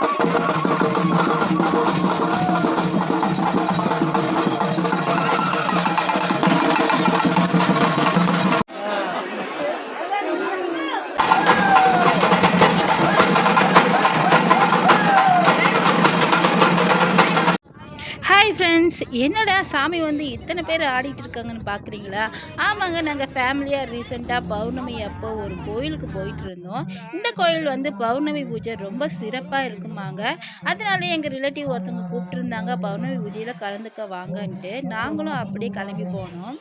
Thank you. என்னடா சாமி வந்து இத்தனை பேர் ஆடிட்டு இருக்காங்கன்னு பார்க்குறீங்களா ஆமாங்க நாங்கள் ஃபேமிலியாக ரீசெண்டாக பௌர்ணமி அப்போ ஒரு கோயிலுக்கு போயிட்டு இருந்தோம். இந்த கோயில் வந்து பௌர்ணமி பூஜை ரொம்ப சிறப்பாக இருக்குமாங்க. அதனால எங்கள் ரிலேட்டிவ் ஒருத்தவங்க கூப்பிட்டுருந்தாங்க பௌர்ணமி பூஜையில் கலந்துக்க வாங்கன்ட்டு. நாங்களும் அப்படியே கிளம்பி போனோம்.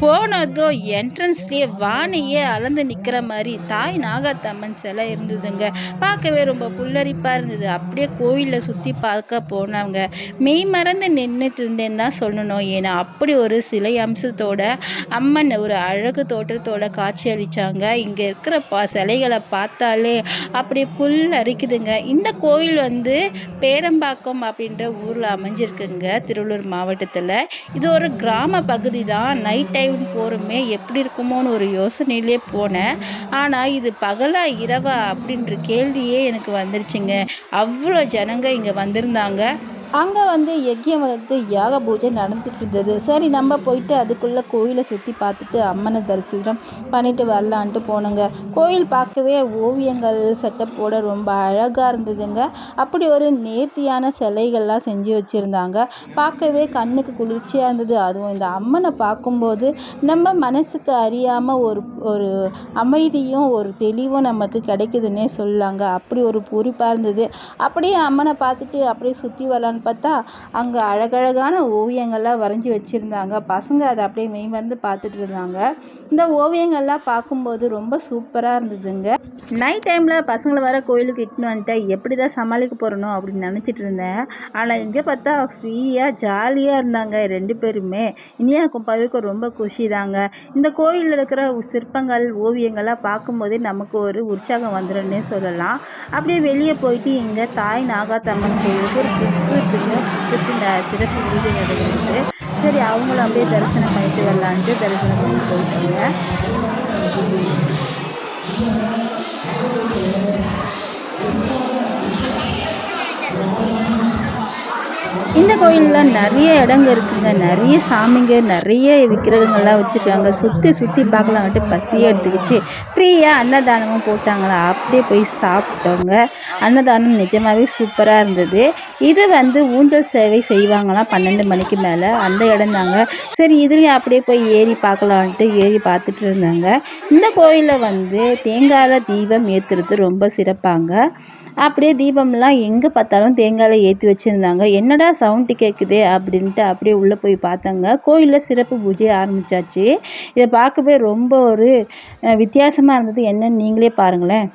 போனதோ என்ட்ரன்ஸ்லேயே வானையே அளந்து நிற்கிற மாதிரி தாய் நாகாத்தம்மன் சிலை இருந்ததுங்க. பார்க்கவே ரொம்ப புல்லரிப்பாக இருந்தது. அப்படியே கோயிலில் சுற்றி பார்க்க போனவங்க மெய் மறந்து நின்றுட்டு இருந்தேன்னு தான் சொல்லணும். ஏன்னா அப்படி ஒரு சிலை அம்சத்தோட அம்மன் ஒரு அழகு தோற்றத்தோட காட்சி அளித்தாங்க இங்கே இருக்கிற பா சிலைகளை பார்த்தாலே அப்படி புல் அரிக்குதுங்க. இந்த கோயில் வந்து பேரம்பாக்கம் அப்படின்ற ஊரில் அமைஞ்சிருக்குங்க திருவள்ளூர் மாவட்டத்தில். இது ஒரு கிராம பகுதி தான். நைட் டைம் போகிறோமே எப்படி இருக்குமோன்னு ஒரு யோசனையிலே போனேன். ஆனால் இது பகலா இரவா அப்படின்ற கேள்வியே எனக்கு வந்துருச்சுங்க. அவ்வளோ ஜனங்க இங்கே வந்திருந்தாங்க. அங்கே வந்து யஜ்யம் வந்து யாக பூஜை நடந்துகிட்டு இருந்தது சரி நம்ம போயிட்டு அதுக்குள்ளே கோயிலை சுற்றி பார்த்துட்டு அம்மனை தரிசனம் பண்ணிட்டு வரலான்ட்டு போனோங்க. கோயில் பார்க்கவே ஓவியங்கள் செட்டப்போட ரொம்ப அழகாக இருந்ததுங்க. அப்படி ஒரு நேர்த்தியான சிலைகள்லாம் செஞ்சு வச்சுருந்தாங்க. பார்க்கவே கண்ணுக்கு குளிர்ச்சியாக இருந்தது. அதுவும் இந்த அம்மனை பார்க்கும்போது நம்ம மனசுக்கு அறியாமல் ஒரு ஒரு அமைதியும் ஒரு தெளிவும் நமக்கு கிடைக்குதுன்னே சொல்லலாங்க. அப்படி ஒரு பூரிப்பாக இருந்தது. அப்படியே அம்மனை பார்த்துட்டு அப்படியே சுற்றி வரலான்னு பார்த்தா அங்கே அழகழகான ஓவியங்கள்லாம் வரைஞ்சி வச்சுருந்தாங்க. பசங்க அதை அப்படியே மெய்மறந்து பார்த்துட்டு இருந்தாங்க. இந்த ஓவியங்கள்லாம் பார்க்கும்போது ரொம்ப சூப்பராக இருந்ததுங்க. நைட் டைமில் பசங்களை வர கோயிலுக்கு இட்டுன்னு வந்துட்டா எப்படி தான் சமாளிக்க போகிறனோ அப்படின்னு நினச்சிட்டு இருந்தேன். ஆனால் இங்கே பார்த்தா ஃப்ரீயாக ஜாலியாக இருந்தாங்க ரெண்டு பேருமே. இனியாக்கும் பவிக்கும் ரொம்ப குஷி தாங்க இந்த கோயிலில் இருக்கிற சிற்பங்கள் ஓவியங்கள்லாம் பார்க்கும்போதே நமக்கு ஒரு உற்சாகம் வந்துடும்னே சொல்லலாம். அப்படியே வெளியே போயிட்டு இங்கே தாய் நாகாத்தம்மன் கோயிலுக்கு ஒரு சுற்றுறதுக்கு சுற்றுல சிறப்பு பூஜை நடக்குது சரி அவங்களும் அப்படியே தரிசனம் பண்ணிட்டு வரலான்ட்டு தரிசனம் பண்ணி போயிட்டாங்க. இந்த கோயிலில் நிறைய இடங்க இருக்குங்க. நிறைய சாமிங்க நிறைய விக்கிரகங்கள்லாம் வச்சுருக்காங்க. சுற்றி சுற்றி பார்க்கலான்ட்டு பசியே எடுத்துக்கிச்சு. ஃப்ரீயாக அன்னதானமும் போட்டாங்களா? அப்படியே போய் சாப்பிட்டோங்க. அன்னதானம் நிஜமாகவே சூப்பராக இருந்தது. இது வந்து ஊஞ்சல் சேவை செய்வாங்களாம் பன்னெண்டு மணிக்கு மேலே. அந்த இடம் தாங்க. சரி இதுலேயும் அப்படியே போய் ஏறி பார்க்கலான்ட்டு ஏறி பார்த்துட்டு இருந்தாங்க. இந்த கோயிலில் வந்து தேங்காயில் தீபம் ஏற்றுறது ரொம்ப சிறப்பாங்க. அப்படியே தீபம்லாம் எங்கே பார்த்தாலும் தேங்காயில் ஏற்றி வச்சுருந்தாங்க. என்னடா சவுண்டு கேட்குதே அப்படின்ட்டு அப்படியே உள்ளே போய் பார்த்தாங்க. கோயிலில் சிறப்பு பூஜை ஆரம்பிச்சாச்சு. இதை பார்க்கவே ரொம்ப ஒரு வித்தியாசமாக இருந்தது. என்னன்னு நீங்களே பாருங்களேன்.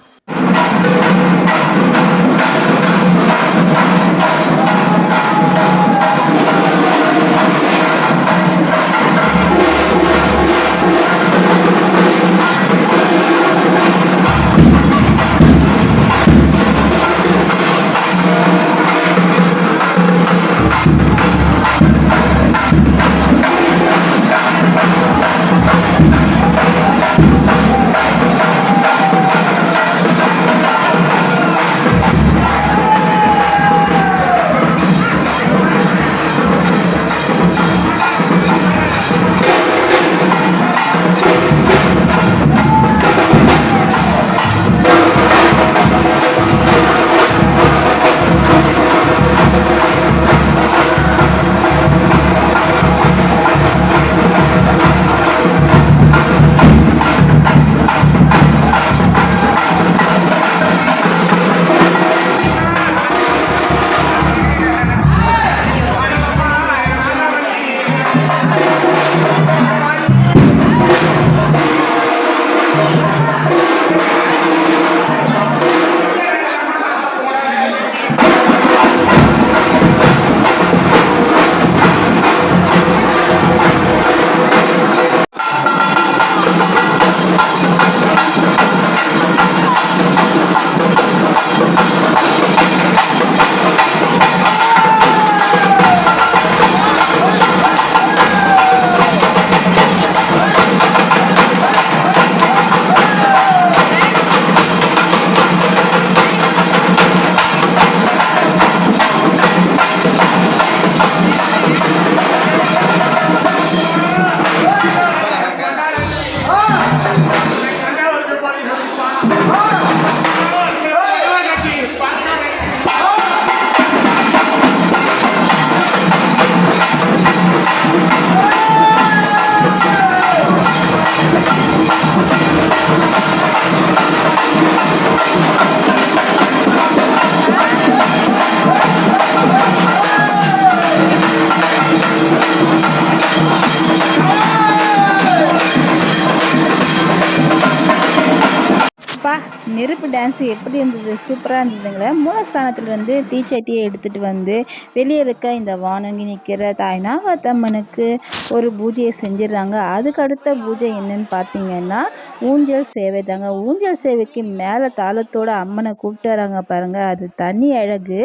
நெருப்பு டான்ஸ் எப்படி இருந்தது? சூப்பராக இருந்ததுங்களே? மூலஸ்தானத்துலேருந்து தீச்சட்டியை எடுத்துகிட்டு வந்து வெளியே இருக்க இந்த வானங்கி நிற்கிற தாய்நாகத்தம்மனுக்கு ஒரு பூஜையை செஞ்சிடுறாங்க. அதுக்கு அடுத்த பூஜை என்னன்னு பார்த்தீங்கன்னா ஊஞ்சல் சேவை தாங்க. ஊஞ்சல் சேவைக்கு மேலே தாளத்தோட அம்மனை கூப்பிட்டு வராங்க பாருங்கள் அது தனி அழகு.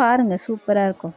பாருங்கள் சூப்பராக இருக்கும்.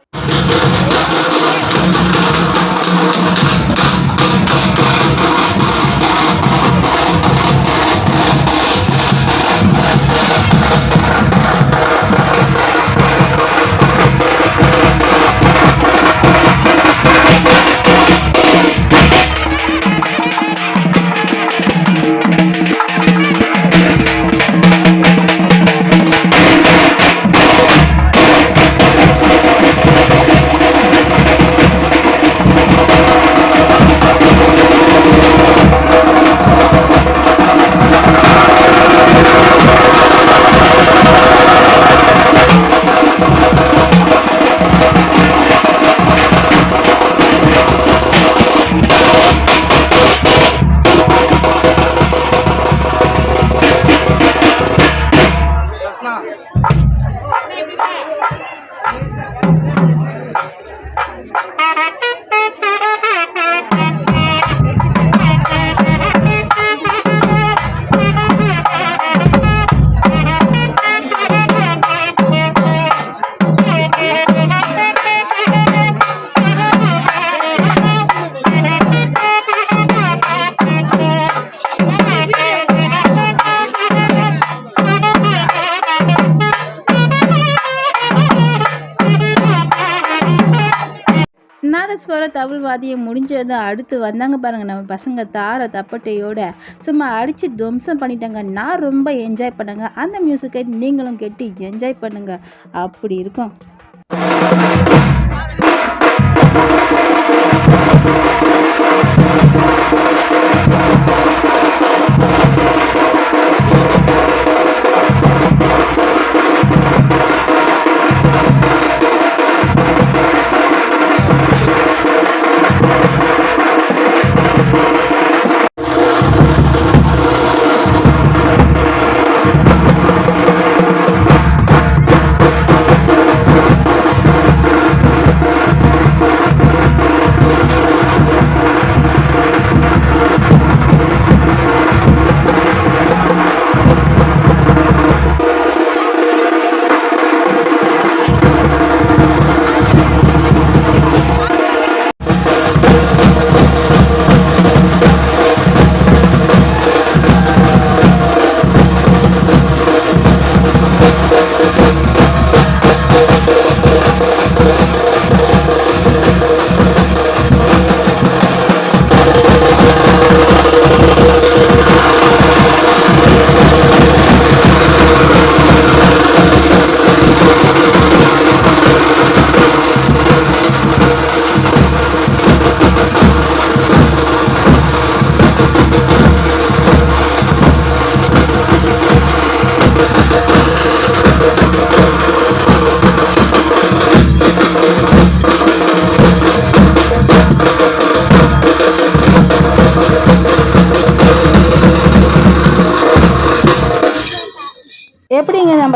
நாதஸ்வர வாதியம் முடிஞ்சதும் அடுத்து வந்தாங்க பாருங்க நம்ம பசங்க தார தப்பட்டையோட. சும்மா அடித்து துவம்சம் பண்ணிட்டாங்க. நான் ரொம்ப என்ஜாய் பண்ணேங்க. அந்த மியூசிக்கை நீங்களும் கேட்டு என்ஜாய் பண்ணுங்க. அப்படி இருக்கும்.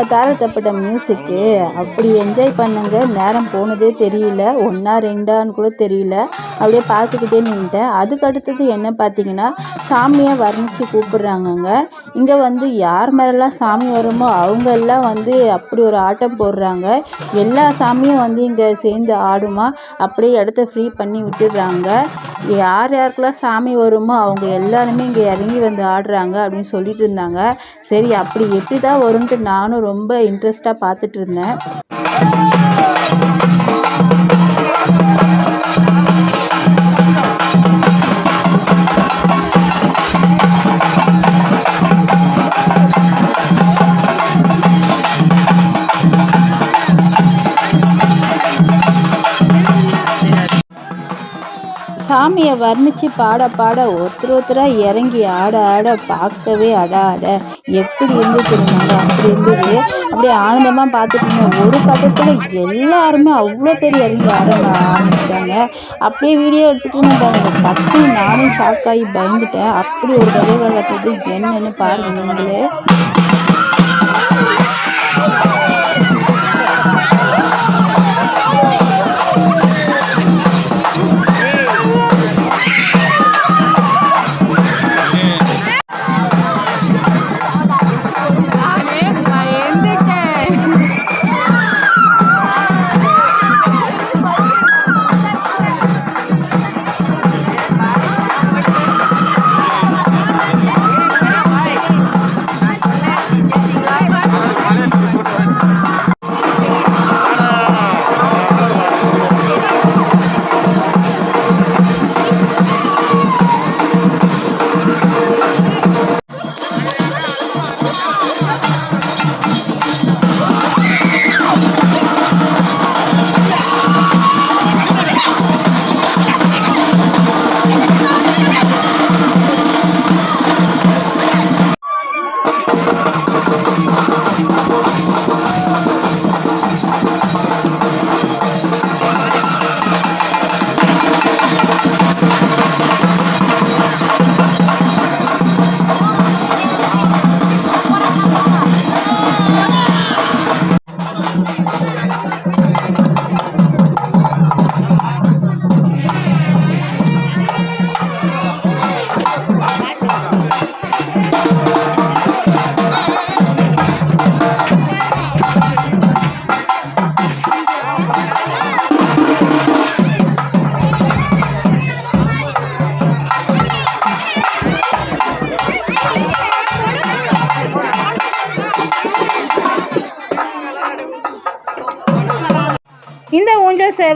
நம்ம தாரத்தப்பட்ட மியூசிக்கு அப்படி என்ஜாய் பண்ணுங்க. நேரம் போனதே தெரியல. ஒன்றா ரெண்டான்னு கூட தெரியல. அப்படியே பார்த்துக்கிட்டே நின்றுட்டேன் அதுக்கு அடுத்தது என்ன பார்த்தீங்கன்னா சாமியை வர்ணித்து கூப்பிடுறாங்கங்க. இங்கே வந்து யார் மேலெல்லாம் சாமி வருமோ அவங்க எல்லாம் வந்து அப்படி ஒரு ஆட்டம் போடுறாங்க. எல்லா சாமியும் வந்து இங்கே சேர்ந்து ஆடுமா அப்படியே இடத்த ஃப்ரீ பண்ணி விட்டுடுறாங்க. யார் யாருக்கெல்லாம் சாமி வருமோ அவங்க எல்லாருமே இங்கே இறங்கி வந்து ஆடுறாங்க அப்படின்னு சொல்லிட்டு இருந்தாங்க. சரி அப்படி எப்படி தான் வரும்ன்ட்டு நானும் ரொம்ப இன்ட்ரெஸ்ட்டாக பார்த்துட்டு இருந்தேன். சாமியை வர்ணித்து பாட பாட ஒருத்தர் ஒருத்தராக இறங்கி ஆட ஆட பார்க்கவே அட அட. எப்படி இருந்து தெரியுமாங்க அப்படி இருந்தது. அப்படியே ஆனந்தமாக பார்த்துட்டு ஒரு கட்டத்தில் எல்லாருமே அவ்வளோ பேர் இறங்கி ஆட ஆரம்பிச்சிட்டாங்க. அப்படியே வீடியோ எடுத்துகிட்டு இருந்தாங்க டக்குன்னு நானும் ஷாக் ஆகி பயந்துட்டேன். அப்படி ஒரு வகைகள் கட்டுறது என்னன்னு பாருங்கள் நீங்களே.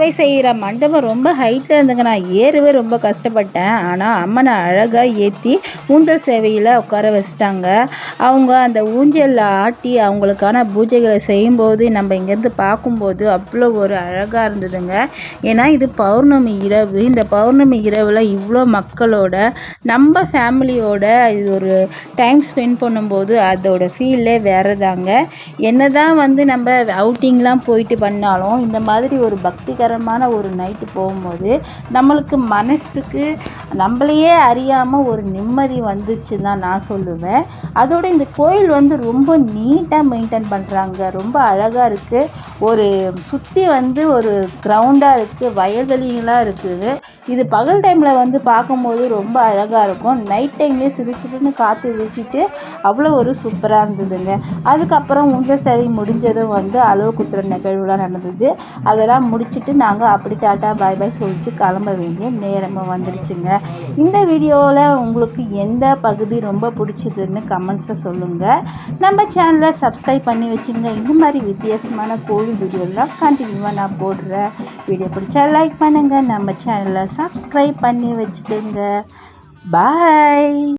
சேவை செய்கிற மண்டபம் ரொம்ப ஹைட்டில் இருந்துங்க நான் ஏறவே ரொம்ப கஷ்டப்பட்டேன். ஆனால் அம்மனை அழகாக ஏற்றி ஊஞ்சல் சேவையில் உட்கார வச்சிட்டாங்க. அவங்க அந்த ஊஞ்சலில் ஆட்டி அவங்களுக்கான பூஜைகளை செய்யும்போது நம்ம இங்கேருந்து பார்க்கும்போது அவ்வளோ ஒரு அழகாக இருந்ததுங்க. ஏன்னா இது பௌர்ணமி இரவு. இந்த பௌர்ணமி இரவில் இவ்வளோ மக்களோட நம்ம ஃபேமிலியோட இது ஒரு டைம் ஸ்பெண்ட் பண்ணும்போது அதோட ஃபீலே வேறு தாங்க என்ன தான் வந்து நம்ம அவுட்டிங்லாம் போயிட்டு பண்ணாலும் இந்த மாதிரி ஒரு பக்திகரமான ஒரு நைட்டு போகும்போது நம்மளுக்கு மனசுக்கு நம்மளையே அறியாமல் ஒரு நிம்மதி வந்துச்சு தான் நான் சொல்லுவேன். அதோட இந்த கோயில் வந்து ரொம்ப நீட்டாக மெயின்டைன் பண்ணுறாங்க ரொம்ப அழகாக இருக்குது ஒரு சுற்றி வந்து ஒரு கிரவுண்டாக இருக்குது வயல்வெளிகளாக இருக்குது இது பகல் டைமில் வந்து பார்க்கும்போது ரொம்ப அழகாக இருக்கும். நைட் டைம்லேயே சிறு சிறுன்னு காற்று வீசிட்டு அவ்வளோ ஒரு சூப்பராக இருந்ததுங்க. அதுக்கப்புறம் உஞ்ச சரி முடிஞ்சதும் வந்து அளவு குத்துற நிகழ்வுலாம் நடந்தது. அதெல்லாம் முடிச்சுட்டு நாங்கள் அப்படி டாட்டா பாய் பாய் சொல்லிட்டு கிளம்ப வேண்டிய நேரமாக வந்துடுச்சுங்க இந்த வீடியோவில் உங்களுக்கு எந்த பகுதி ரொம்ப பிடிச்சதுன்னு கமெண்ட்ஸில் சொல்லுங்கள் நம்ம சேனலை சப்ஸ்கிரைப் பண்ணி வச்சுங்க இந்த மாதிரி வித்தியாசமான கோவில் வீடியோலாம் கண்டினியூவாக நான் போடுறேன். வீடியோ பிடிச்சா லைக் பண்ணுங்கள் நம்ம சேனலை சப்ஸ்கிரைப் பண்ணி வச்சுக்கோங்க. பாய்